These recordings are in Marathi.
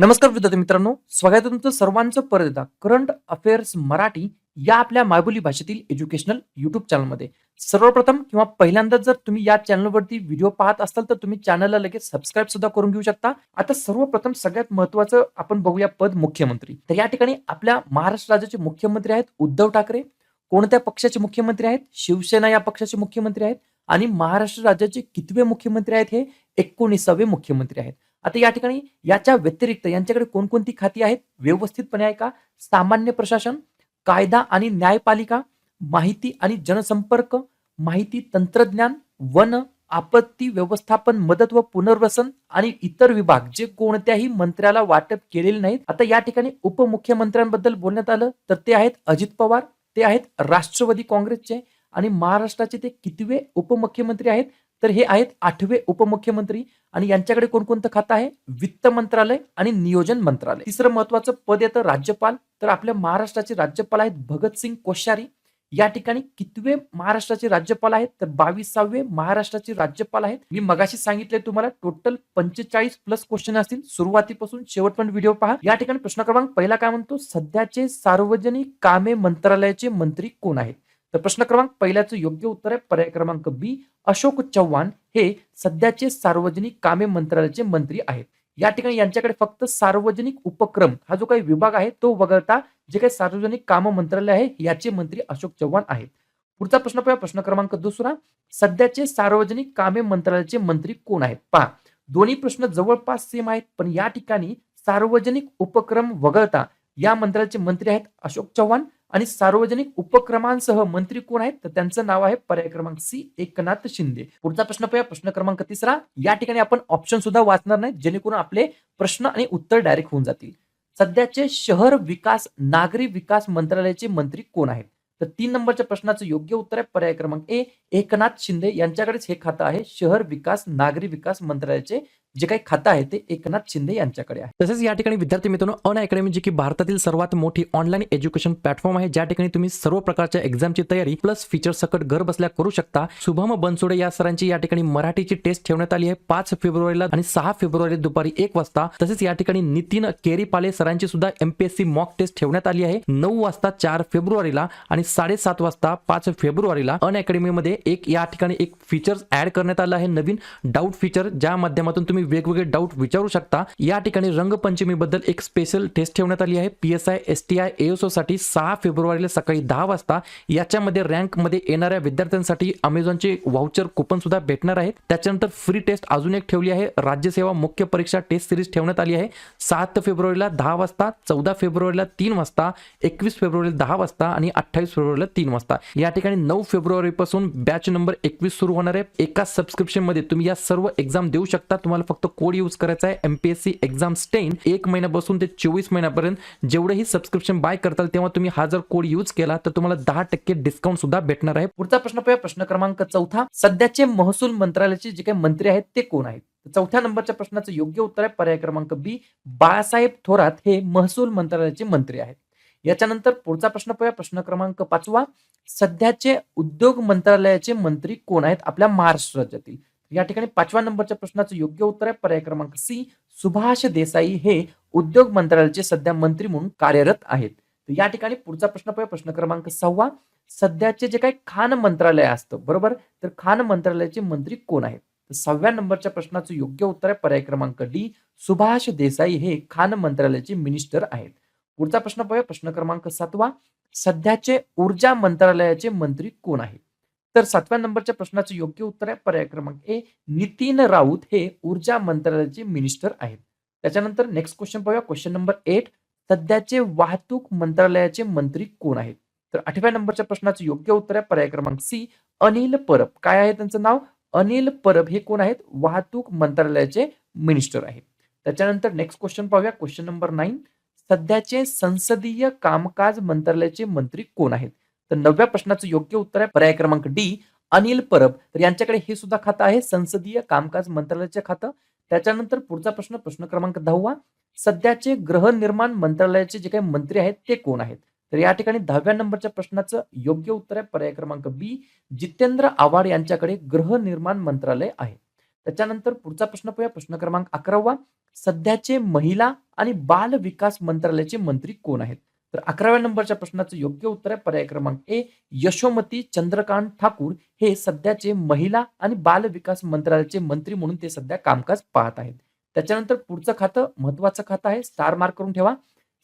नमस्कार विद्यार्थी मित्रांनो स्वागत आहे तुमचं सर्वांचं परत एकदा. करंट अफेअर्स मराठी या आपल्या मायबोली भाषेतील एज्युकेशनल युट्यूब चॅनलमध्ये सर्वप्रथम किंवा पहिल्यांदा जर तुम्ही या चॅनलवरती व्हिडिओ पाहत असाल तर तुम्ही चॅनलला लगेच सबस्क्राईब सुद्धा करून घेऊ शकता. आता सर्वप्रथम सगळ्यात महत्वाचं आपण बघूया पद मुख्यमंत्री. तर या ठिकाणी आपल्या महाराष्ट्र राज्याचे मुख्यमंत्री आहेत उद्धव ठाकरे. कोणत्या पक्षाचे मुख्यमंत्री आहेत? शिवसेना या पक्षाचे मुख्यमंत्री आहेत. आणि महाराष्ट्र राज्याचे कितवे मुख्यमंत्री आहेत हे? एकोणीसावे मुख्यमंत्री आहेत. आता या ठिकाणी याच्या व्यतिरिक्त यांच्याकडे कोणकोणती खाती आहेत? व्यवस्थितपणे आहे का? सामान्य प्रशासन कायदा आणि न्यायपालिका माहिती आणि जनसंपर्क माहिती तंत्रज्ञान वन आपत्ती व्यवस्थापन मदत व पुनर्वसन आणि इतर विभाग जे कोणत्याही मंत्र्याला वाटप केलेले नाहीत. आता या ठिकाणी उपमुख्यमंत्र्यांबद्दल बोलण्यात आलं तर ते आहेत अजित पवार ते आहेत राष्ट्रवादी काँग्रेसचे आणि महाराष्ट्राचे ते कितवे उपमुख्यमंत्री आहेत? तर हे आहेत आठवे उपमुख्यमंत्री. आणि यांच्याकडे कोणकोणतं खातं आहे? वित्त मंत्रालय आणि नियोजन मंत्रालय. तिसरं महत्वाचं पद येतं राज्यपाल. तर आपल्या महाराष्ट्राचे राज्यपाल आहेत भगतसिंग कोश्यारी. या ठिकाणी कितवे महाराष्ट्राचे राज्यपाल आहेत? तर बावीसावे महाराष्ट्राचे राज्यपाल आहेत. मी मगाशी सांगितले तुम्हाला टोटल पंचेचाळीस प्लस क्वेश्चन असतील. सुरुवातीपासून शेवट पण व्हिडिओ पहा. या ठिकाणी प्रश्न क्रमांक पहिला काय म्हणतो? सध्याचे सार्वजनिक कामे मंत्रालयाचे मंत्री कोण आहेत? तर प्रश्न क्रमांक पहिल्याचं योग्य उत्तर आहे. पर्याय क्रमांक बी अशोक चव्हाण हे सध्याचे सार्वजनिक कामे मंत्रालयाचे मंत्री आहेत. या ठिकाणी यांच्याकडे फक्त सार्वजनिक उपक्रम हा जो काही विभाग आहे तो वगळता जे काही सार्वजनिक काम मंत्रालय आहे याचे मंत्री अशोक चव्हाण आहेत. पुढचा प्रश्न पाहूया. प्रश्न क्रमांक दुसरा सध्याचे सार्वजनिक कामे मंत्रालयाचे मंत्री कोण आहेत? पहा दोन्ही प्रश्न जवळपास सेम आहेत पण या ठिकाणी सार्वजनिक उपक्रम वगळता या मंत्रालयाचे मंत्री आहेत अशोक चव्हाण आणि सार्वजनिक उपक्रमांसह मंत्री कोण आहेत? तर त्यांचं नाव आहे पर्याय क्रमांक सी एकनाथ शिंदे. पुढचा प्रश्न पाहूया. प्रश्न क्रमांक तिसरा या ठिकाणी आपण ऑप्शन सुद्धा वाचणार नाही जेणेकरून आपले प्रश्न आणि उत्तर डायरेक्ट होऊन जातील. सध्याचे शहर विकास नागरी विकास मंत्रालयाचे मंत्री कोण आहेत? तर तीन नंबरच्या प्रश्नाचं योग्य उत्तर आहे पर्याय क्रमांक ए एकनाथ शिंदे. यांच्याकडेच हे खातं आहे. शहर विकास नागरी विकास मंत्रालयाचे जे काही खातं आहे ते एकनाथ शिंदे यांच्याकडे आहे. तसेच या ठिकाणी विद्यार्थी मित्रांनो अन अकॅडमी जी की भारतातील सर्वात मोठी ऑनलाईन एज्युकेशन प्लॅटफॉर्म आहे ज्या ठिकाणी तुम्ही सर्व प्रकारच्या एक्झामची तयारी प्लस फीचर सकट घर बसल्या करू शकता. शुभम बनसोडे या सरांची या ठिकाणी मराठीची टेस्ट ठेवण्यात आली आहे पाच फेब्रुवारीला आणि सहा फेब्रुवारी दुपारी एक वाजता. तसेच या ठिकाणी नितीन केरीपाले सरांची सुद्धा एमपीएससी मॉक टेस्ट ठेवण्यात आली आहे नऊ वाजता चार फेब्रुवारीला आणि साडेसात वाजता पाच फेब्रुवारीला. अन अकॅडमीमध्ये एक या ठिकाणी एक फीचर ऍड करण्यात आलं आहे नवीन डाऊट फीचर ज्या माध्यमातून तुम्ही तुम्ही वेगवेगळे डाऊट विचारू शकता. या ठिकाणी रंगपंचमीबद्दल एक स्पेशल टेस्ट ठेवण्यात आली आहे. P S I S T I S ओसाठी सहा फेब्रुवारीला सकाळी दहा वाजता याच्यामध्ये रँकमध्ये येणाऱ्या विद्यार्थ्यांसाठी अमेझॉनचे व्हाउचर कुपन सुद्धा भेटणार आहेत. त्याच्यानंतर फ्री टेस्ट अजून एक ठेवली आहे. राज्यसेवा मुख्य परीक्षा टेस्ट सिरीज ठेवण्यात आली आहे. सात फेब्रुवारीला दहा वाजता चौदा फेब्रुवारीला तीन वाजता एकवीस फेब्रुवारीला दहा वाजता आणि अठ्ठावीस फेब्रुवारीला तीन वाजता. या ठिकाणी नऊ फेब्रुवारीपासून बॅच नंबर एकवीस सुरू होणार आहे. एका सबस्क्रिप्शनमध्ये तुम्ही या सर्व एक्झाम देऊ शकता. तुम्हाला फक्त कोड यूज करायचा आहे एमपीएससी एक्झाम स्टेन एक महिन्यापासून ते चोवीस महिन्यापर्यंत जेवढेही सबस्क्रिप्शन बाय करताल तेव्हा तुम्ही हा जर कोड यूज केला तर तुम्हाला दहा टक्के डिस्काउंट सुद्धा भेटणार आहे. पुढचा प्रश्न पाहूया. प्रश्न क्रमांक चौथा. सध्याचे महसूल मंत्रालयाचे जे काही मंत्री आहेत ते कोण आहेत? चौथ्या नंबरच्या प्रश्नाचं योग्य उत्तर आहे पर्याय क्रमांक बी. बाळासाहेब थोरात हे महसूल मंत्रालयाचे मंत्री आहेत. याच्यानंतर पुढचा प्रश्न पाहूया. प्रश्न क्रमांक पाचवा. सध्याचे उद्योग मंत्रालयाचे मंत्री कोण आहेत? आपल्या महाराष्ट्र राज्यातील. या ठिकाणी पाचव्या नंबरच्या प्रश्नाचं योग्य उत्तर आहे. पर्याय क्रमांक सी सुभाष देसाई हे उद्योग मंत्रालयाचे सध्या मंत्री म्हणून कार्यरत आहेत. तर या ठिकाणी पुढचा प्रश्न पाहूया. प्रश्न क्रमांक सहावा सध्याचे जे काही खान मंत्रालय असतं बरोबर? तर खान मंत्रालयाचे मंत्री कोण आहेत? तर सहाव्या नंबरच्या प्रश्नाचं योग्य उत्तर आहे. पर्याय क्रमांक डी सुभाष देसाई हे खान मंत्रालयाचे मिनिस्टर आहेत. पुढचा प्रश्न पाहूया. प्रश्न क्रमांक सातवा सध्याचे ऊर्जा मंत्रालयाचे मंत्री कोण आहेत? तर सातव्या नंबरच्या प्रश्नाचं योग्य उत्तर आहे. पर्याय क्रमांक ए नितीन राऊत हे ऊर्जा मंत्रालयाचे मिनिस्टर आहेत. त्याच्यानंतर नेक्स्ट क्वेश्चन पाहूया. क्वेश्चन नंबर एट सध्याचे वाहतूक मंत्रालयाचे मंत्री कोण आहेत? तर आठव्या नंबरच्या प्रश्नाचं योग्य उत्तर आहे. पर्याय क्रमांक सी अनिल परब. काय आहे त्यांचं नाव? अनिल परब हे कोण आहेत? वाहतूक मंत्रालयाचे मिनिस्टर आहेत. त्याच्यानंतर नेक्स्ट क्वेश्चन पाहूया. क्वेश्चन नंबर नाईन सध्याचे संसदीय कामकाज मंत्रालयाचे मंत्री कोण आहेत? तर नवव्या प्रश्नाचं योग्य उत्तर आहे पर्याय क्रमांक डी अनिल परब. तर यांच्याकडे हे सुद्धा खातं आहे संसदीय कामकाज मंत्रालयाचे खातं. त्याच्यानंतर पुढचा प्रश्न प्रश्न क्रमांक दहावा. सध्याचे गृहनिर्माण मंत्रालयाचे जे काही मंत्री आहेत ते कोण आहेत? तर या ठिकाणी दहाव्या नंबरच्या प्रश्नाचं योग्य उत्तर आहे पर्याय क्रमांक बी जितेंद्र आव्हाड यांच्याकडे गृहनिर्माण मंत्रालय आहे. त्याच्यानंतर पुढचा प्रश्न पाहूया प्रश्न क्रमांक अकरावा. सध्याचे महिला आणि बाल विकास मंत्रालयाचे मंत्री कोण आहेत? तर अकराव्या नंबरच्या प्रश्नाचं योग्य उत्तर आहे पर्याय क्रमांक ए यशोमती चंद्रकांत ठाकूर हे सध्याचे महिला आणि बाल विकास मंत्रालयाचे मंत्री म्हणून ते सध्या कामकाज पाहत आहेत. त्याच्यानंतर पुढचं खातं महत्वाचं खातं आहे स्टार मार्क करून ठेवा.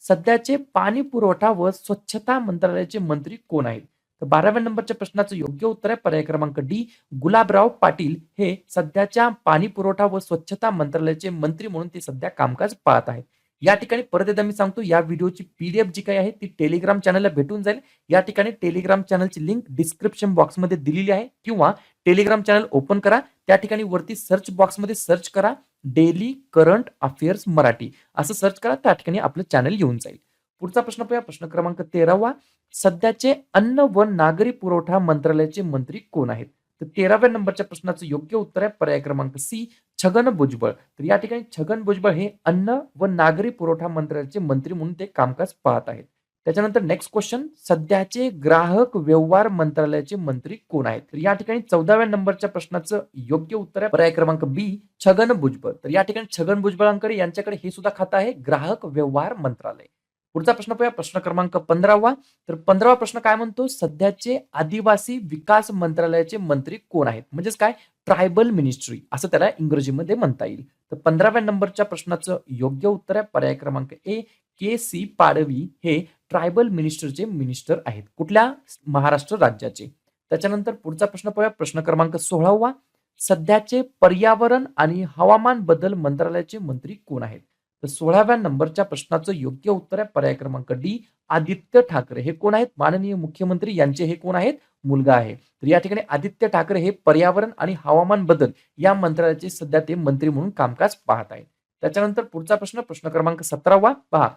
सध्याचे पाणी पुरवठा व स्वच्छता मंत्रालयाचे मंत्री कोण आहेत? तर बाराव्या नंबरच्या प्रश्नाचं योग्य उत्तर आहे पर्याय क्रमांक डी गुलाबराव पाटील हे सध्याच्या पाणी पुरवठा व स्वच्छता मंत्रालयाचे मंत्री म्हणून ते सध्या कामकाज पाहत आहेत. या ठिकाणी परत एकदा मी सांगतो या व्हिडिओची पीडीएफ जी काही आहे ती टेलिग्राम चॅनलला भेटून जाईल. या ठिकाणी टेलिग्राम चॅनलची लिंक डिस्क्रिप्शन बॉक्समध्ये दिलेली आहे किंवा टेलिग्राम चॅनल ओपन करा. त्या ठिकाणी वरती सर्च बॉक्समध्ये सर्च करा डेली करंट अफेअर्स मराठी. असं सर्च करा त्या ठिकाणी आपलं चॅनल येऊन जाईल. पुढचा प्रश्न पाहूया. प्रश्न क्रमांक तेरावा. सध्याचे अन्न व नागरी पुरवठा मंत्रालयाचे मंत्री कोण आहेत? तर तेराव्या नंबरच्या प्रश्नाचं योग्य उत्तर आहे. पर्याय क्रमांक सी छगन भुजबळ. तर या ठिकाणी छगन भुजबळ हे अन्न व नागरी पुरवठा मंत्रालयाचे मंत्री म्हणून ते कामकाज पाहत आहेत. त्याच्यानंतर नेक्स्ट क्वेश्चन सध्याचे ग्राहक व्यवहार मंत्रालयाचे मंत्री कोण आहेत? तर या ठिकाणी चौदाव्या नंबरच्या प्रश्नाचं योग्य उत्तर आहे. पर्याय क्रमांक बी छगन भुजबळ. तर या ठिकाणी छगन भुजबळांकडे यांच्याकडे हे सुद्धा खातं आहे ग्राहक व्यवहार मंत्रालय. पुढचा प्रश्न पाहूया. प्रश्न क्रमांक पंधरावा. तर पंधरावा प्रश्न काय म्हणतो? सध्याचे आदिवासी विकास मंत्रालयाचे मंत्री कोण आहेत? म्हणजेच काय? Tribal ministry. असं त्याला इंग्रजीमध्ये म्हणता येईल. तर पंधराव्या नंबरच्या प्रश्नाचं योग्य उत्तर आहे. पर्याय क्रमांक ए के सी पाडवी हे ट्रायबल मिनिस्टरचे मिनिस्टर आहेत. कुठल्या? महाराष्ट्र राज्याचे. त्याच्यानंतर पुढचा प्रश्न पाहूया. प्रश्न क्रमांक सोळावा. सध्याचे पर्यावरण आणि हवामान बदल मंत्रालयाचे मंत्री कोण आहेत? तर सोळाव्या नंबरच्या प्रश्नाचं योग्य उत्तर आहे पर्याय क्रमांक डी. आदित्य ठाकरे. हे कोण आहेत? माननीय मुख्यमंत्री यांचे हे कोण आहेत? मुलगा आहे. तर या ठिकाणी आदित्य ठाकरे हे पर्यावरण आणि हवामान बदल या मंत्रालयाचे सध्या ते मंत्री म्हणून कामकाज पाहत आहेत. त्याच्यानंतर पुढचा प्रश्न प्रश्न क्रमांक सतरावा. पहा.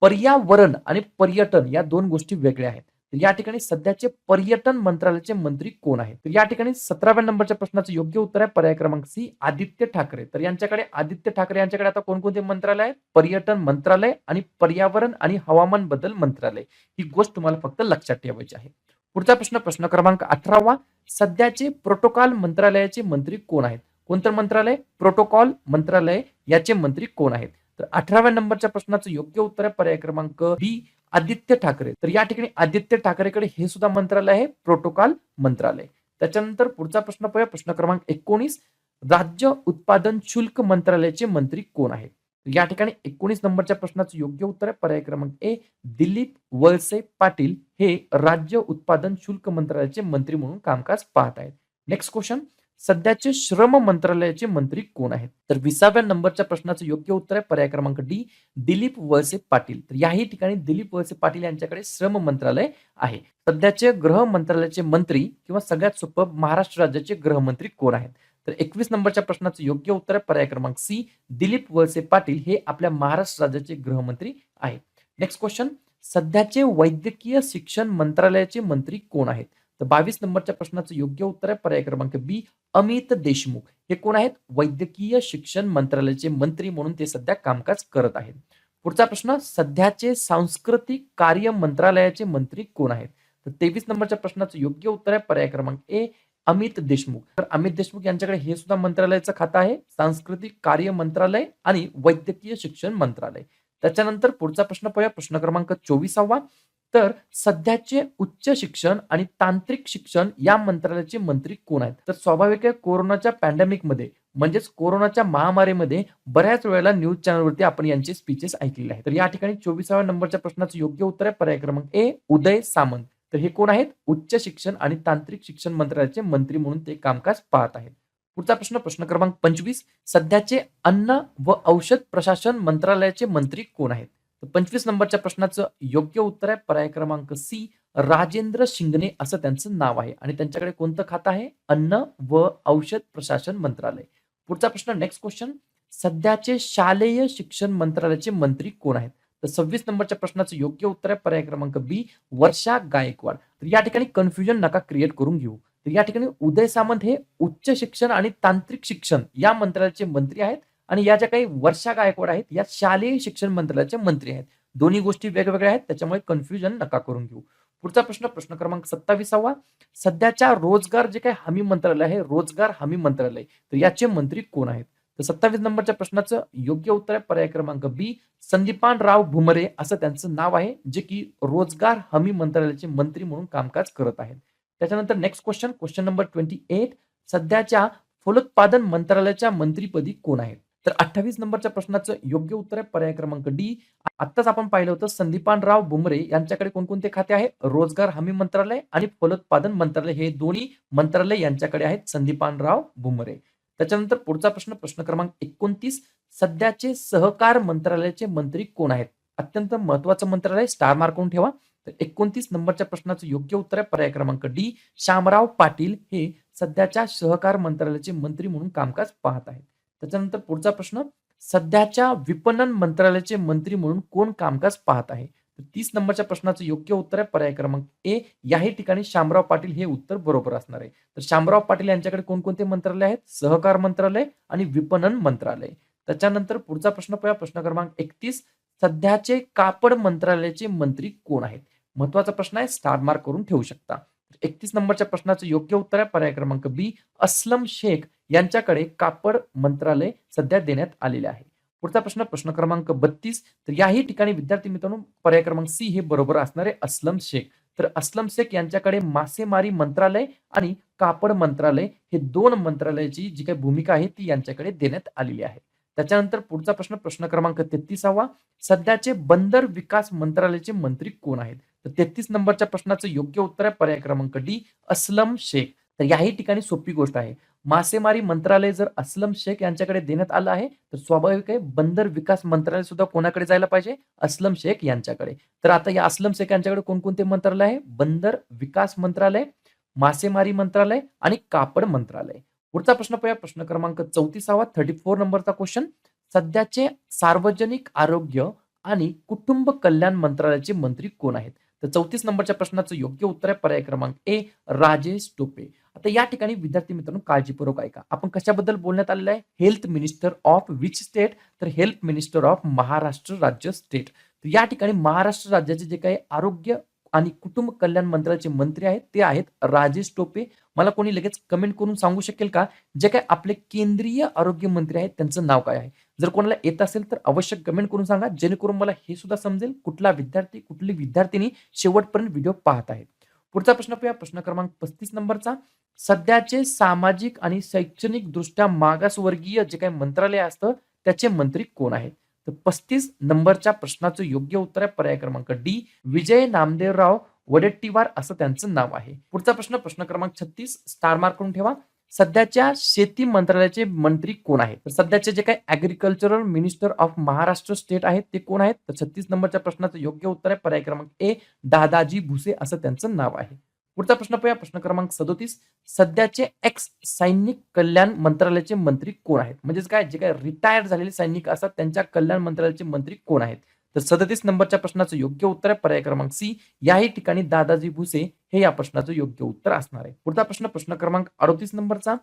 पर्यावरण आणि पर्यटन या दोन गोष्टी वेगळ्या आहेत. तर या ठिकाणी सध्याचे पर्यटन मंत्रालयाचे मंत्री कोण आहेत? तर या ठिकाणी सतराव्या नंबरच्या प्रश्नाचं योग्य उत्तर आहे पर्याय क्रमांक सी आदित्य ठाकरे. तर यांच्याकडे आदित्य ठाकरे यांच्याकडे आता कोणकोणते मंत्रालय आहेत? पर्यटन मंत्रालय आणि पर्यावरण आणि हवामान बदल मंत्रालय. ही गोष्ट तुम्हाला फक्त लक्षात ठेवायची आहे. पुढचा प्रश्न प्रश्न क्रमांक अठरावा. सध्याचे प्रोटोकॉल मंत्रालयाचे मंत्री कोण आहेत? कोणतं मंत्रालय? प्रोटोकॉल मंत्रालय याचे मंत्री कोण आहेत? तर अठराव्या नंबरच्या प्रश्नाचं योग्य उत्तर आहे पर्याय क्रमांक बी आदित्य ठाकरे. तर या ठिकाणी आदित्य ठाकरेकडे हे सुद्धा मंत्रालय आहे प्रोटोकॉल मंत्रालय. त्याच्यानंतर पुढचा प्रश्न पाहूया. प्रश्न क्रमांक एकोणीस. राज्य उत्पादन शुल्क मंत्रालयाचे मंत्री कोण आहेत? या ठिकाणी एकोणीस नंबरच्या प्रश्नाचं योग्य उत्तर आहे. पर्याय क्रमांक ए दिलीप वळसे पाटील हे राज्य उत्पादन शुल्क मंत्रालयाचे मंत्री म्हणून कामकाज पाहत आहेत. नेक्स्ट क्वेश्चन सध्याचे श्रम मंत्रालयाचे मंत्री कोण आहेत? तर विसाव्या नंबरच्या प्रश्नाचं योग्य उत्तर आहे पर्याय क्रमांक डी दिलीप वळसे पाटील. तर याही ठिकाणी दिलीप वळसे पाटील यांच्याकडे श्रम मंत्रालय आहे. सध्याचे गृह मंत्रालयाचे मंत्री किंवा सगळ्यात सोपं महाराष्ट्र राज्याचे गृहमंत्री कोण आहेत? तर एकवीस नंबरच्या प्रश्नाचं योग्य उत्तर आहे पर्याय क्रमांक सी दिलीप वळसे पाटील हे आपल्या महाराष्ट्र राज्याचे गृहमंत्री आहेत. नेक्स्ट क्वेश्चन सध्याचे वैद्यकीय शिक्षण मंत्रालयाचे मंत्री कोण आहेत? तर बावीस नंबरच्या प्रश्नाचं योग्य उत्तर आहे. पर्याय क्रमांक बी अमित देशमुख. हे कोण आहेत? वैद्यकीय शिक्षण मंत्रालयाचे मंत्री म्हणून ते सध्या कामकाज करत आहेत. पुढचा प्रश्न सध्याचे सांस्कृतिक कार्य मंत्रालयाचे मंत्री कोण आहेत? तर तेवीस नंबरच्या प्रश्नाचं योग्य उत्तर आहे. पर्याय क्रमांक ए अमित देशमुख. तर अमित देशमुख यांच्याकडे हे सुद्धा मंत्रालयाचं खातं आहे. सांस्कृतिक कार्य मंत्रालय आणि वैद्यकीय शिक्षण मंत्रालय. त्याच्यानंतर पुढचा प्रश्न पाहूया. प्रश्न क्रमांक चोवीसावा. तर सध्याचे उच्च शिक्षण आणि तांत्रिक शिक्षण या मंत्रालयाचे मंत्री कोण आहेत? तर स्वाभाविक आहे कोरोनाच्या पॅन्डेमिकमध्ये म्हणजेच कोरोनाच्या महामारीमध्ये बऱ्याच वेळेला न्यूज चॅनलवरती आपण यांचे स्पीचेस ऐकलेले आहेत. तर या ठिकाणी चोवीसाव्या नंबरच्या प्रश्नाचं योग्य उत्तर आहे. पर्याय क्रमांक ए उदय सामंत. तर हे कोण आहेत? उच्च शिक्षण आणि तांत्रिक शिक्षण मंत्रालयाचे मंत्री म्हणून ते कामकाज पाहत आहेत. पुढचा प्रश्न प्रश्न क्रमांक पंचवीस. सध्याचे अन्न व औषध प्रशासन मंत्रालयाचे मंत्री कोण आहेत? तर पंचवीस नंबरच्या प्रश्नाचं योग्य उत्तर आहे. पर्याय क्रमांक सी राजेंद्र शिंगणे असं त्यांचं नाव आहे. आणि त्यांच्याकडे कोणतं खातं आहे? अन्न व औषध प्रशासन मंत्रालय. पुढचा प्रश्न नेक्स्ट क्वेश्चन सध्याचे शालेय शिक्षण मंत्रालयाचे मंत्री कोण आहेत? तर सव्वीस नंबरच्या प्रश्नाचं योग्य उत्तर आहे. पर्याय क्रमांक बी वर्षा गायकवाड. तर या ठिकाणी कन्फ्युजन नका क्रिएट करून घेऊ. तर या ठिकाणी उदय सामंत हे उच्च शिक्षण आणि तांत्रिक शिक्षण या मंत्रालयाचे मंत्री आहेत. आणि या ज्या काही वर्षा गायकवाड आहेत या शालेय शिक्षण मंत्रालयाचे मंत्री आहेत. दोन्ही गोष्टी वेगवेगळ्या आहेत त्याच्यामुळे कन्फ्युजन नका करून घेऊ. पुढचा प्रश्न प्रश्न क्रमांक सत्तावीसावा. सध्याच्या रोजगार जे काही हमी मंत्रालय आहे रोजगार हमी मंत्रालय तर याचे मंत्री कोण आहेत? तर सत्तावीस नंबरच्या प्रश्नाचं योग्य उत्तर आहे पर्याय क्रमांक बी. संदीपान राव भुमरे असं त्यांचं नाव आहे जे की रोजगार हमी मंत्रालयाचे मंत्री म्हणून कामकाज करत आहेत. त्याच्यानंतर next question question number twenty eight सध्याच्या फलोत्पादन मंत्रालयाच्या मंत्रीपदी कोण आहेत? तर अठ्ठावीस नंबरच्या प्रश्नाचं योग्य उत्तर आहे पर्याय क्रमांक डी. आत्ताच आपण पाहिलं होतं संदीपान राव यांच्याकडे कोणकोणते खाते आहे रोजगार हमी मंत्रालय आणि फलोत्पादन मंत्रालय. हे दोन्ही मंत्रालय यांच्याकडे आहेत संदीपान राव त्याच्यानंतर पुढचा प्रश्न प्रश्न क्रमांक एकोणतीस. सध्याचे सहकार मंत्रालयाचे मंत्री कोण आहेत? अत्यंत महत्वाचं मंत्रालय स्टार मार्क करून ठेवा. तर एकोणतीस नंबरच्या प्रश्नाचं योग्य उत्तर आहे पर्याय क्रमांक डी. श्यामराव पाटील हे सध्याच्या सहकार मंत्रालयाचे मंत्री म्हणून कामकाज पाहत आहेत. त्याच्यानंतर पुढचा प्रश्न सध्याच्या विपणन मंत्रालयाचे मंत्री म्हणून कोण कामकाज पाहत आहे? तर तीस नंबरच्या प्रश्नाचं योग्य उत्तर आहे पर्याय क्रमांक ए. याही ठिकाणी शामराव पाटील हे उत्तर बरोबर असणार आहे. तर शामराव पाटील यांच्याकडे कोणकोणते मंत्रालय आहेत? सहकार मंत्रालय आणि विपणन मंत्रालय. त्याच्यानंतर पुढचा प्रश्न पाहूया. प्रश्न क्रमांक एकतीस. सध्याचे कापड मंत्रालयाचे मंत्री कोण आहेत? महत्त्वाचा प्रश्न आहे. स्टार मार्क करून ठेवू शकता. एकतीस नंबरच्या प्रश्नाचं योग्य उत्तर आहे पर्याय क्रमांक बी. अस्लम शेख यांच्याकडे कापड मंत्रालय सध्या देण्यात आलेले आहे. पुढचा प्रश्न प्रश्न क्रमांक बत्तीस. तर याही ठिकाणी विद्यार्थी मित्रांनो पर्याय क्रमांक सी हे बरोबर असणारे अस्लम शेख. तर अस्लम शेख यांच्याकडे मासेमारी मंत्रालय आणि कापड मंत्रालय हे दोन मंत्रालयाची जी काही भूमिका आहे ती यांच्याकडे देण्यात आलेली आहे. त्याच्यानंतर पुढचा प्रश्न प्रश्न क्रमांक तेहतीसावा. सध्याचे बंदर विकास मंत्रालयाचे मंत्री कोण आहेत? तर तेहतीस नंबरच्या प्रश्नाचं योग्य उत्तर आहे पर्याय क्रमांक डी अस्लम शेख. तर याही ठिकाणी सोपी गोष्ट आहे. मासेमारी मंत्रालय जर अस्लम शेख यांच्याकडे देण्यात आलं आहे तर स्वाभाविक आहे बंदर विकास मंत्रालय सुद्धा कोणाकडे जायला पाहिजे? अस्लम शेख यांच्याकडे. तर आता या अस्लम शेख यांच्याकडे कोणकोणते मंत्रालय आहे? बंदर विकास मंत्रालय मासेमारी मंत्रालय आणि कापड मंत्रालय. पुढचा प्रश्न पाहूया. प्रश्न क्रमांक चौतीसावा थर्टी फोर नंबरचा क्वेश्चन सध्याचे सार्वजनिक आरोग्य आणि कुटुंब कल्याण मंत्रालयाचे मंत्री कोण आहेत? तर चौतीस नंबरच्या प्रश्नाचं योग्य उत्तर आहे पर्याय क्रमांक ए राजेश टोपे. आता या ठिकाणी विद्यार्थी मित्रांनो काळजीपूर्वक ऐका. आपण कशाबद्दल बोलण्यात आलेलं आहे? Health minister of which state तर हेल्थ मिनिस्टर ऑफ महाराष्ट्र राज्य स्टेट तर या ठिकाणी महाराष्ट्र राज्याचे जे काही आरोग्य आणि कुटुंब कल्याण मंत्रालयाचे मंत्री आहेत ते आहेत राजेश टोपे. मला कोणी लगेच कमेंट करून सांगू शकेल का? जे काय आपले केंद्रीय आरोग्य मंत्री आहेत त्यांचं नाव काय आहे? जर कोणाला येत असेल तर अवश्य कमेंट करून सांगा जेणेकरून मला हे सुद्धा समजेल कुठला विद्यार्थी कुठली विद्यार्थिनी शेवटपर्यंत व्हिडिओ पाहत आहे. पुढचा प्रश्न पाहूया. प्रश्न क्रमांक पस्तीस नंबरचा. सध्याचे सामाजिक आणि शैक्षणिक दृष्ट्या मागासवर्गीय जे काही मंत्रालय असतं त्याचे मंत्री कोण आहेत? तर पस्तीस नंबरच्या प्रश्नाचं योग्य उत्तर आहे पर्याय क्रमांक डी. विजय नामदेवराव वडेट्टीवार असं त्यांचं नाव आहे. पुढचा प्रश्न प्रश्न क्रमांक छत्तीस स्टार मार्क करून ठेवा. सध्याच्या शेती मंत्रालयाचे मंत्री कोण आहेत? तर सध्याचे जे काही agricultural minister of Maharashtra state आहेत ते कोण आहेत? तर छत्तीस नंबरच्या प्रश्नाचं योग्य उत्तर आहे. पर्याय क्रमांक ए दादाजी भुसे असं त्यांचं नाव आहे. पुढचा प्रश्न पाहूया. प्रश्न क्रमांक सदोतीस सध्याचे एक्स सैनिक कल्याण मंत्रालयाचे मंत्री कोण आहेत? म्हणजेच काय? जे काय रिटायर्ड झालेले सैनिक असतात त्यांच्या कल्याण मंत्रालयाचे मंत्री कोण आहेत? तर सदतीस नंबरच्या प्रश्नाचं योग्य उत्तर आहे. पर्याय क्रमांक सी. याही ठिकाणी दादाजी भुसे हे या प्रश्नाचं योग्य उत्तर असणार आहे. पुढचा प्रश्न प्रश्न क्रमांक अडतीस नंबरचा.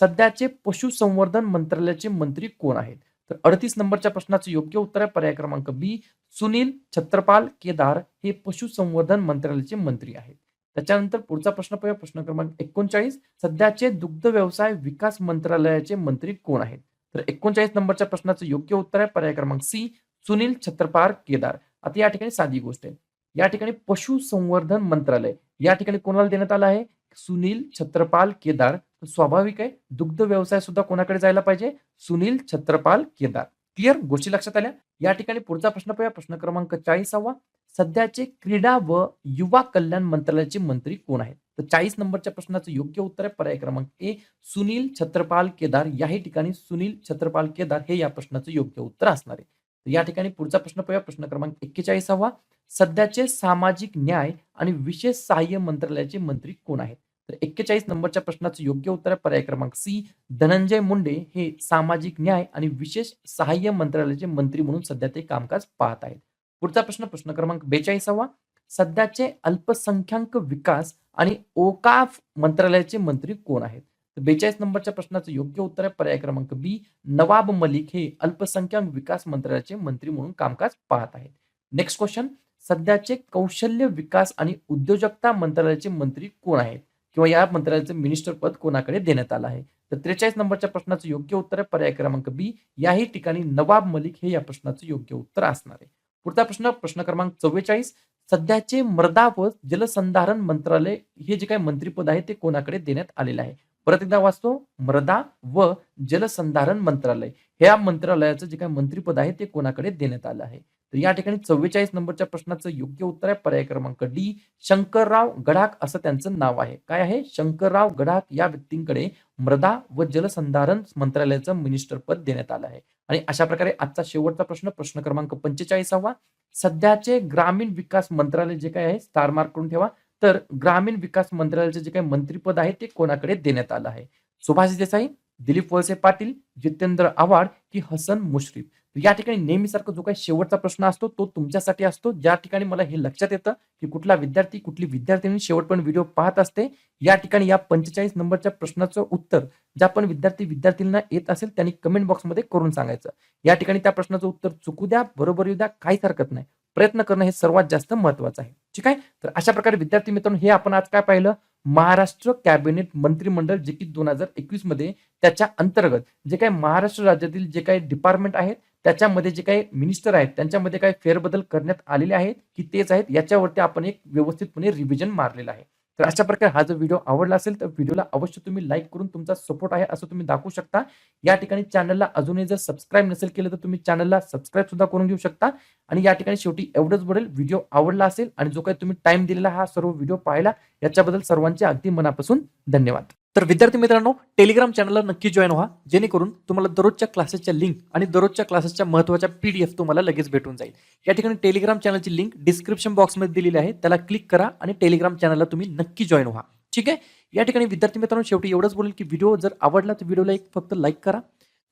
सध्याचे पशुसंवर्धन मंत्रालयाचे मंत्री कोण आहेत? तर अडतीस नंबरच्या प्रश्नाचं योग्य उत्तर आहे. पर्याय क्रमांक बी. सुनील छत्रपाल केदार हे पशुसंवर्धन मंत्रालयाचे मंत्री आहेत. त्याच्यानंतर पुढचा प्रश्न पाहूया. प्रश्न क्रमांक एकोणचाळीस. सध्याचे दुग्ध व्यवसाय विकास मंत्रालयाचे मंत्री कोण आहेत? तर एकोणचाळीस नंबरच्या प्रश्नाचं योग्य उत्तर आहे. पर्याय क्रमांक सी. सुनील छत्रपाल केदार. आता या ठिकाणी साधी गोष्ट आहे. या ठिकाणी पशुसंवर्धन मंत्रालय या ठिकाणी कोणाला देण्यात आलं आहे? सुनील छत्रपाल केदार. स्वाभाविक आहे दुग्ध व्यवसाय सुद्धा कोणाकडे जायला पाहिजे? सुनील छत्रपाल केदार. क्लिअर गोष्टी लक्षात आल्या? या ठिकाणी पुढचा प्रश्न पाहूया. प्रश्न क्रमांक चाळीसावा. सध्याचे क्रीडा व युवा कल्याण मंत्रालयाचे मंत्री कोण आहेत? तर चाळीस नंबरच्या प्रश्नाचं योग्य उत्तर आहे. पर्याय क्रमांक ए सुनील छत्रपाल केदार. याही ठिकाणी सुनील छत्रपाल केदार हे या प्रश्नाचं योग्य उत्तर असणार आहे. या ठिकाणी पुढचा प्रश्न पाहूया. प्रश्न क्रमांक एक्केचाळीसावा. सध्याचे सामाजिक न्याय आणि विशेष सहाय्य मंत्रालयाचे मंत्री कोण आहेत? तर एक्केचाळीस नंबरच्या प्रश्नाचं योग्य उत्तर आहे पर्याय क्रमांक सी. धनंजय मुंडे हे सामाजिक न्याय आणि विशेष सहाय्य मंत्रालयाचे मंत्री म्हणून सध्या ते कामकाज पाहत आहेत. पुढचा प्रश्न प्रश्न क्रमांक बेचाळीसावा. सध्याचे अल्पसंख्याक विकास आणि ओकाफ मंत्रालयाचे मंत्री कोण आहेत? बेचाळीस नंबरच्या प्रश्नाचं योग्य उत्तर आहे पर्याय क्रमांक बी. नवाब मलिक हे अल्पसंख्याक विकास मंत्रालयाचे मंत्री म्हणून कामकाज पाहत आहेत. नेक्स्ट क्वेश्चन सध्याचे कौशल्य विकास आणि उद्योजकता मंत्रालयाचे मंत्री कोण आहेत? किंवा या मंत्रालयाचं मिनिस्टर पद कोणाकडे देण्यात आलं आहे? तर त्रेचाळीस नंबरच्या प्रश्नाचं योग्य उत्तर आहे पर्याय क्रमांक बी. याही ठिकाणी नवाब मलिक हे या प्रश्नाचं योग्य उत्तर असणार आहे. पुढचा प्रश्न प्रश्न क्रमांक चव्वेचाळीस. सध्याचे मृदा व जलसंधारण मंत्रालय हे जे काही मंत्रीपद आहे ते कोणाकडे देण्यात आलेलं आहे? परत एकदा वाचतो मृदा व जलसंधारण मंत्रालय. ह्या मंत्रालयाचं जे काही मंत्रीपद आहे ते कोणाकडे देण्यात आलं आहे? तर या ठिकाणी चव्वेचाळीस नंबरच्या प्रश्नाचं योग्य उत्तर आहे पर्याय क्रमांक डी शंकरराव गडाख असं त्यांचं नाव आहे. काय आहे? शंकरराव गडाख या व्यक्तींकडे मृदा व जलसंधारण मंत्रालयाचं मिनिस्टर पद देण्यात आलं आहे. आणि अशा प्रकारे आजचा शेवटचा प्रश्न प्रश्न क्रमांक पंचेचाळीसावा. सध्याचे ग्रामीण विकास मंत्रालय जे काय आहे स्टार मार्क करून ठेवा. तर ग्रामीण विकास मंत्रालयाचे जे काही मंत्रीपद आहे ते कोणाकडे देण्यात आलं आहे? सुभाष देसाई दिलीप वळसे पाटील जितेंद्र आव्हाड की हसन मुश्रीफ? या ठिकाणी नेहमीसारखं जो काही शेवटचा प्रश्न असतो तो तुमच्यासाठी असतो. ज्या ठिकाणी मला हे लक्षात येतं की कुठला विद्यार्थी कुठली विद्यार्थिनी शेवटपर्यंत व्हिडिओ पाहत असते या ठिकाणी या पंचेचाळीस नंबरच्या प्रश्नाचं उत्तर ज्या पण विद्यार्थी विद्यार्थींना येत असेल त्यांनी कमेंट बॉक्समध्ये करून सांगायचं. या ठिकाणी त्या प्रश्नाचं उत्तर चुकू द्या बरोबर येऊ द्या काहीच हरकत नाही. प्रयत्न करणं हे सर्वात जास्त महत्वाचं आहे. ठीक आहे? तर अशा प्रकारे विद्यार्थी मित्रांनो हे आपण आज काय पाहिलं? महाराष्ट्र कॅबिनेट मंत्रिमंडळ जे की दोन हजार एकवीसमध्ये त्याच्या अंतर्गत जे काही महाराष्ट्र राज्यातील जे काही डिपार्टमेंट आहेत त्याच्यामध्ये जे काही मिनिस्टर आहेत त्यांच्यामध्ये काही फेरबदल करण्यात आलेले आहेत की तेच आहेत याच्यावरती आपण एक व्यवस्थितपणे रिव्हिजन मारलेलं आहे. तर अशा प्रकारे हा जर व्हिडिओ आवडला असेल तर व्हिडिओला अवश्य तुम्ही लाईक करून तुमचा सपोर्ट आहे असं तुम्ही दाखवू शकता. या ठिकाणी चॅनलला अजूनही जर सबस्क्राईब नसेल केलं तर तुम्ही चॅनलला सबस्क्राईब सुद्धा करून घेऊ शकता. आणि या ठिकाणी शेवटी एवढंच बोलेल व्हिडिओ आवडला असेल आणि जो काही तुम्ही टाइम दिलेला हा सर्व व्हिडिओ पाहिला याच्याबद्दल सर्वांचे अगदी मनापासून धन्यवाद. तर विद्यार्थी मित्रांनो टेलिग्राम चॅनलला नक्की जॉईन व्हा. जेणेकरून तुम्हाला दररोजच्या क्लासेसच्या लिंक आणि दररोजच्या क्लासेसच्या महत्त्वाच्या एफ तुम्हाला लगेच भेटून जाईल. या ठिकाणी टेलिग्राम चॅनलची लिंक डिस्क्रिप्शन बॉक्समध्ये दिलेली आहे. त्याला क्लिक करा आणि टेलिग्राम चॅनलला तुम्ही नक्की जॉईन व्हा. ठीक आहे? या ठिकाणी विद्यार्थी मित्रांनो शेवटी एवढंच बोलेल की व्हिडिओ जर आवडला तर व्हिडिओला एक फक्त लाईक करा.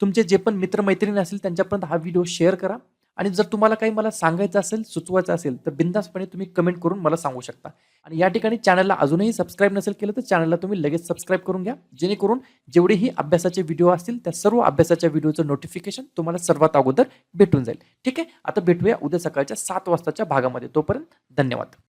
तुमचे जे पण मित्रमैत्रिणी असतील त्यांच्यापर्यंत हा व्हिडिओ शेअर करा. आणि जर तुम्हाला काही मला सांगायचं असेल सुचवायचं असेल तर बिंदासपणे तुम्ही कमेंट करून मला सांगू शकता. आणि या ठिकाणी चॅनलला अजूनही सबस्क्राईब नसेल केलं तर चॅनलला तुम्ही लगेच सबस्क्राईब करून घ्या. जेणेकरून जेवढेही अभ्यासाचे व्हिडिओ असतील त्या सर्व अभ्यासाच्या व्हिडिओचं नोटिफिकेशन तुम्हाला सर्वात अगोदर भेटून जाईल. ठीक आहे? आता भेटूया उद्या सकाळच्या सात वाजताच्या भागामध्ये. तोपर्यंत धन्यवाद.